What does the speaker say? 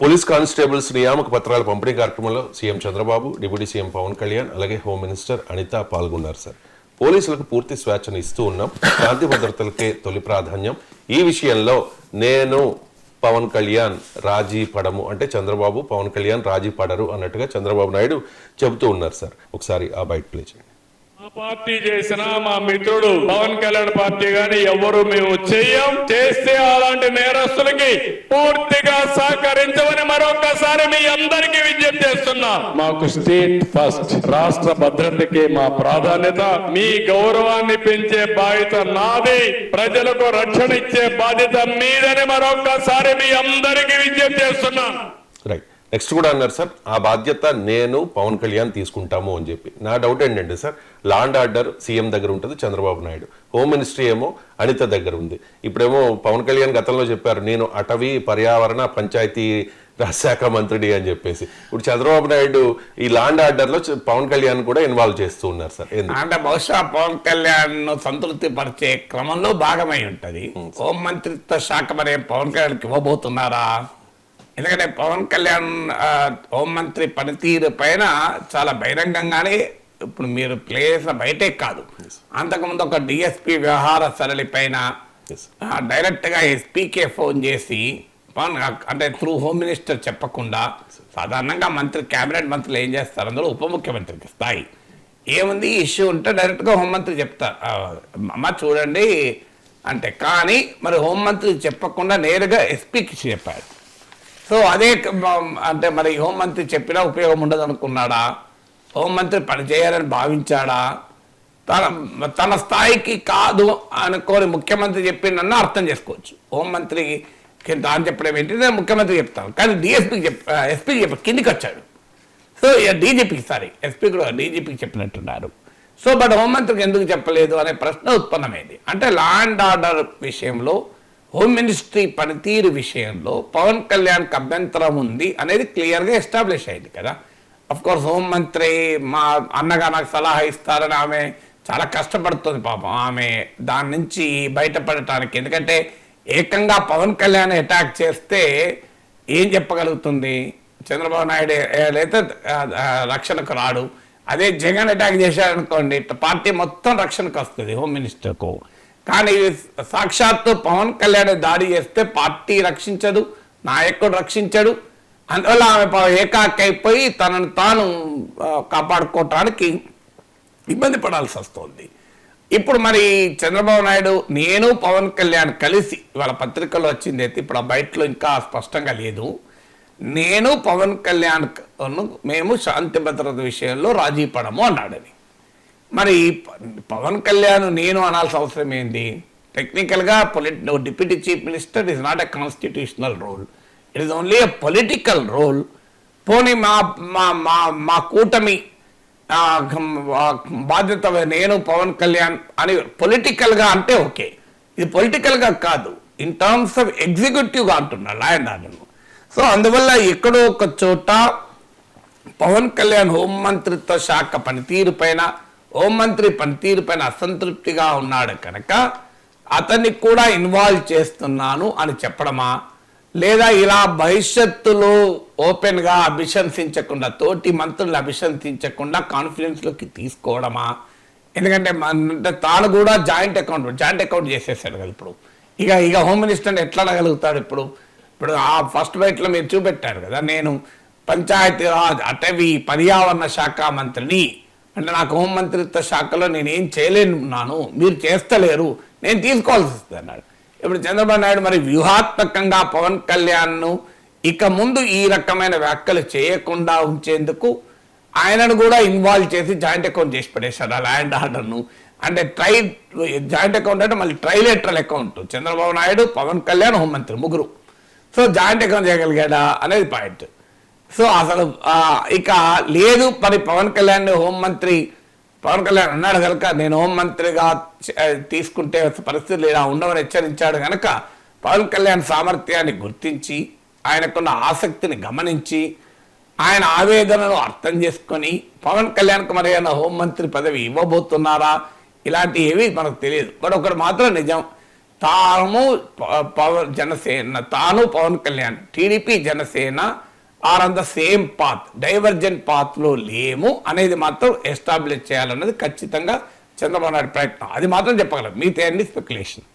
Police constables నియామక పత్రాల పంపిణీ కార్యక్రమంలో CM Chandrababu deputy CM Pavan Kalyan అలాగే హోమ్ మినిస్టర్ అనిత పాల్గొన్నారు సార్. పోలీసులకు పూర్తి స్వేచ్ఛను ఇస్తూ ఉన్నాం. శాంతి భద్రతలకే తొలి ప్రాధాన్యం. ఈ విషయంలో నేను పవన్ కళ్యాణ్ రాజీ పడము అంటే చంద్రబాబు పవన్ కళ్యాణ్ రాజీ పడరు అన్నట్టుగా చంద్రబాబు నాయుడు చెబుతూ ఉన్నారు సార్. ఒకసారి ఆ బయట ప్లే చేయండి. పార్టీ చేసిన మా మిత్రుడు పవన్ కళ్యాణ్ పార్టీ గాని ఎవరు మేము చెయ్యం చేస్తే అలాంటి నేరస్తులకి పూర్తిగా సహకరించమని మరొకసారి మీ అందరికీ విజ్ఞప్తి చేస్తున్నా. మాకు స్టేట్ ఫస్ట్ రాష్ట్ర భద్రతకి మా ప్రాధాన్యత. మీ గౌరవాన్ని పెంచే బాధ్యత నాది. ప్రజలకు రక్షణ ఇచ్చే బాధ్యత మీదని మరొకసారి మీ అందరికీ విజ్ఞప్తి చేస్తున్నా. నెక్స్ట్ కూడా అన్నారు సార్ ఆ బాధ్యత నేను పవన్ కళ్యాణ్ తీసుకుంటాము అని చెప్పి. నా డౌట్ ఏంటంటే sir law and order CM దగ్గర ఉంటుంది చంద్రబాబు నాయుడు. హోమ్ మినిస్ట్రీ ఏమో అనిత దగ్గర ఉంది. ఇప్పుడేమో పవన్ కళ్యాణ్ గతంలో చెప్పారు నేను అటవీ పర్యావరణ పంచాయతీ రాజ్ శాఖ మంత్రిని అని చెప్పేసి. ఇప్పుడు చంద్రబాబు నాయుడు ఈ లా అండ్ ఆర్డర్లో పవన్ కళ్యాణ్ కూడా ఇన్వాల్వ్ చేస్తూ ఉన్నారు సార్. అంటే బహుశా పవన్ కళ్యాణ్ సంతృప్తి పరిచే క్రమంలో భాగమై ఉంటది. హోం మంత్రిత్వ శాఖ మరి పవన్ కళ్యాణ్కి ఇవ్వబోతున్నారా? ఎందుకంటే పవన్ కళ్యాణ్ హోంమంత్రి పనితీరు పైన చాలా బహిరంగంగానే ఇప్పుడు మీరు ప్లేస్ బయటే కాదు. అంతకుముందు ఒక డిఎస్పి వ్యవహార సరళి పైన Yes. ఆ, డైరెక్ట్గా ఎస్పీకే ఫోన్ చేసి పవన్ అంటే త్రూ హోమ్ మినిస్టర్ చెప్పకుండా సాధారణంగా మంత్రి కేబినెట్ మంత్రులు ఏం చేస్తారు? అందులో ఉప ముఖ్యమంత్రికి స్థాయి. ఏముంది? ఇష్యూ ఉంటే డైరెక్ట్గా హోంమంత్రి చెప్తారు అమ్మ చూడండి అంటే కానీ మరి హోంమంత్రి చెప్పకుండా నేరుగా ఎస్పీకి చెప్పారు. సో అదే అంటే మరి హోంమంత్రి చెప్పినా ఉపయోగం ఉండదు అనుకున్నాడా హోంమంత్రి పనిచేయాలని భావించాడా? తన తన స్థాయికి కాదు అనుకోని ముఖ్యమంత్రి చెప్పిందన్న అర్థం చేసుకోవచ్చు. హోంమంత్రికి కింద అని చెప్పడం ఏంటి? నేను ముఖ్యమంత్రి చెప్తాను. కానీ డిఎస్పీకి చెప్ ఎస్పీకి చెప్ప కిందికి వచ్చాడు. సో డీజీపీకి సారీ ఎస్పీ కూడా డీజీపీకి చెప్పినట్టున్నారు. సో బట్ హోంమంత్రికి ఎందుకు చెప్పలేదు అనే ప్రశ్న ఉత్పన్నమైంది. అంటే లా అండ్ ఆర్డర్ విషయంలో హోమ్ మినిస్ట్రీ పనితీరు విషయంలో పవన్ కళ్యాణ్కి అభ్యంతరం ఉంది అనేది క్లియర్గా ఎస్టాబ్లిష్ అయింది కదా. అఫ్ కోర్స్ హోంమంత్రి మా అన్నగా నాకు సలహా ఇస్తారని ఆమె చాలా కష్టపడుతుంది పాపం. ఆమె దాని నుంచి బయటపడటానికి. ఎందుకంటే ఏకంగా పవన్ కళ్యాణ్ అటాక్ చేస్తే ఏం చెప్పగలుగుతుంది? చంద్రబాబు నాయుడు అయితే రక్షణకు రాడు అదే జగన్ అటాక్ చేశారనుకోండి పార్టీ మొత్తం రక్షణకు వస్తుంది హోమ్ మినిస్టర్కు కానీ సాక్షాత్తు పవన్ కళ్యాణ్ దాడి చేస్తే పార్టీ రక్షించదు నాయకుడు రక్షించడు. అందువల్ల ఆమె ఏకాకైపోయి తనను తాను కాపాడుకోవటానికి ఇబ్బంది పడాల్సి వస్తుంది. ఇప్పుడు మరి చంద్రబాబు నాయుడు నేను పవన్ కళ్యాణ్ కలిసి ఇవాళ పత్రికలో వచ్చింది అయితే ఇప్పుడు ఆ బయటలో ఇంకా స్పష్టంగా లేదు. నేను పవన్ కళ్యాణ్ మేము శాంతి భద్రత విషయంలో రాజీ పడము అన్నాడని మరి పవన్ కళ్యాణ్ నేను అనాల్సిన అవసరం ఏంది? టెక్నికల్గా polit deputy chief minister is not a constitutional role it is only a political role పోనీ మా మా మా మా కూటమి బాధ్యత నేను పవన్ కళ్యాణ్ అని పొలిటికల్గా అంటే ఓకే. ఇది పొలిటికల్గా కాదు. ఇన్ టర్మ్స్ ఆఫ్ ఎగ్జిక్యూటివ్గా అంటున్నాడు ఆయన అండ్ సో అందువల్ల ఎక్కడో ఒక చోట పవన్ కళ్యాణ్ హోంమంత్రిత్వ శాఖ పనితీరు పైన హోంమంత్రి పనితీరు పైన అసంతృప్తిగా ఉన్నాడు కనుక అతన్ని కూడా ఇన్వాల్వ్ చేస్తున్నాను అని చెప్పడమా? లేదా ఇలా భవిష్యత్తులో ఓపెన్గా అభిశంసించకుండా తోటి మంత్రులు అభిశంసించకుండా కాన్ఫిడెన్స్లోకి తీసుకోవడమా? ఎందుకంటే అంటే తాను కూడా జాయింట్ అకౌంట్ జాయింట్ అకౌంట్ చేసేసాడు కదా ఇప్పుడు. ఇక ఇక హోమ్ మినిస్టర్ని ఎట్లా అడగలుగుతాడు ఇప్పుడు? ఇప్పుడు ఆ ఫస్ట్ బైట్లో మీరు చూపెట్టారు కదా నేను పంచాయతీరాజ్ అటవీ పర్యావరణ శాఖ మంత్రిని అంటే నాకు హోం మంత్రిత్వ శాఖలో నేను ఏం చేయలేనున్నాను మీరు చేస్తలేరు నేను తీసుకోవాల్సి వస్తుంది అన్నాడు. ఇప్పుడు చంద్రబాబు నాయుడు మరి వ్యూహాత్మకంగా పవన్ కళ్యాణ్ను ఇక ముందు ఈ రకమైన వ్యాఖ్యలు చేయకుండా ఉంచేందుకు ఆయనను కూడా ఇన్వాల్వ్ చేసి జాయింట్ అకౌంట్ చేసి పడేశాడు ఆ ల్యాండ్ ఆర్డర్ను అంటే ట్రై జాయింట్ అకౌంట్ అంటే మళ్ళీ ట్రైలేటరల్ అకౌంట్ చంద్రబాబు నాయుడు పవన్ కళ్యాణ్ హోంమంత్రి ముగ్గురు. సో జాయింట్ అకౌంట్ చేయగలిగాడా అనేది పాయింట్ సో అసలు ఇక లేదు మరి పవన్ కళ్యాణ్ హోంమంత్రి పవన్ కళ్యాణ్ అన్నాడు కనుక నేను హోంమంత్రిగా తీసుకుంటే పరిస్థితులు ఇలా ఉండవని హెచ్చరించాడు కనుక పవన్ కళ్యాణ్ సామర్థ్యాన్ని గుర్తించి ఆయనకున్న ఆసక్తిని గమనించి ఆయన ఆవేదనను అర్థం చేసుకొని పవన్ కళ్యాణ్కి మరి ఏమైనా హోంమంత్రి పదవి ఇవ్వబోతున్నారా? ఇలాంటివి ఏవి మనకు తెలియదు. బట్ ఒకటి మాత్రం నిజం. తాను ప- పవన్ జనసేన తాను Pavan Kalyan TDP Janasena are on the same path. Divergent పాత్లో లేము అనేది మాత్రం ఎస్టాబ్లిష్ చేయాలన్నది ఖచ్చితంగా చంద్రబాబు నాయుడు ప్రయత్నం. అది మాత్రం చెప్పగలం. మిగతా అన్ని స్పెక్యులేషన్.